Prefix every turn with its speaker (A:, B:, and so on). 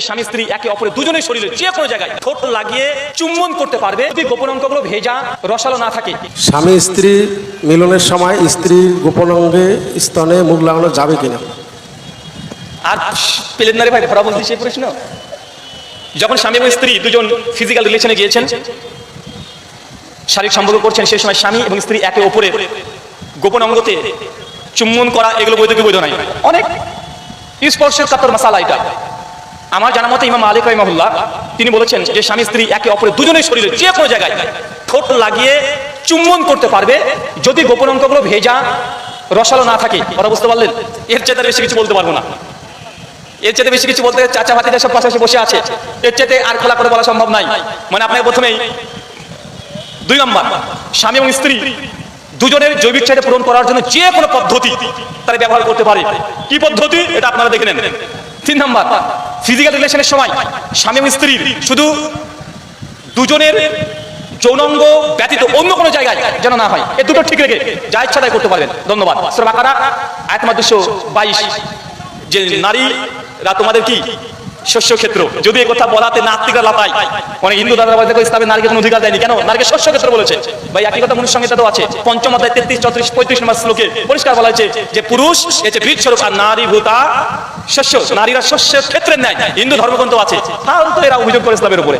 A: স্বামী স্ত্রী একে অপরের দুজনের শরীরে যে কোনো জায়গায় ঠোঁট লাগিয়ে চুম্বন করতে পারবে যদি গোপন অঙ্কগুলো ভেজা রসালো না থাকে।
B: স্বামী স্ত্রী মিলনের সময় স্ত্রীর গোপন অঙ্গে স্তনে মুখ লাগানো যাবে কিনা?
A: আর পেলেন না রে ভাই ভরা বলতে সেই প্রশ্ন? যখন স্বামী এবং স্ত্রী দুজন ফিজিক্যাল রিলেশনে গিয়েছেন শারীরিক সম্পর্ক করছেন সেই সময় স্বামী এবং স্ত্রী একে অপরে গোপন অঙ্গতে চুম্বন করা এগুলো বৈধ কি বৈধ নাই? অনেক স্পর্শের কাতর মাসালা এটা। আমার জানা মতে ইমাম আলিক রহিমাহুল্লাহ, তিনি বলেছেন যে স্বামী স্ত্রী একে অপরের দুজনের শরীরে যে কোনো জায়গায় ঠোঁট লাগিয়ে চুম্বন করতে পারবে, যদি গোপন অঙ্কগুলো ভেজা, রসালো না থাকে। কথা বুঝতে পারলেন? এর চেয়ে বেশি কিছু বলতে পারব না। এর চেয়ে বেশি কিছু বলতে চাচা ভাতিজা সব পাশাপাশি বসে আছে। এর চেয়ে আর খোলা করে বলা সম্ভব নাই। মানে আপনাকে প্রথমেই দুই নম্বর, স্বামী এবং স্ত্রী দুজনের জৈবিক চাহিদা পূরণ করার জন্য যে কোনো পদ্ধতি তারা ব্যবহার করতে পারে। কি পদ্ধতি? এটা আপনারা দেখে নেন। তিন নম্বর ফিজিক্যাল রিলেশনের সময় স্বামী এবং স্ত্রীর শুধু দুজনের যৌনঙ্গ ব্যতীত অন্য কোনো জায়গায় যেন না হয়। এ দুটো ঠিক রেখে যা ইচ্ছা তাই করতে পারবেন। ধন্যবাদ। বাকারা নম্বর দুশো বাইশ। যে নারীরা তোমাদের কি? শস্য ক্ষেত্র। যদি এই কথা বলাতে নাস্তিকরা লাপাই অনেক হিন্দু দাদা দেখো ইসলামের নারীকে কোনো অধিকার দেয়নি কেন? নারীকে শস্য ক্ষেত্র বলেছে। ভাই, একই কথা মনুষ্য তো আছে। পঞ্চম অধ্যায় তেত্রিশ, চৌত্রিশ, পঁয়ত্রিশ নম্বর শ্লোকে পরিষ্কার বলা হয়েছে যে, পুরুষ এতে বীজ স্বরূপ আর নারী, ভূতা শস্য নারীরা শস্যের ক্ষেত্রে নেয় হিন্দু ধর্মগ্রন্থ আছে। ফালতু এরা অভিযোগ করে ইসলামের উপরে।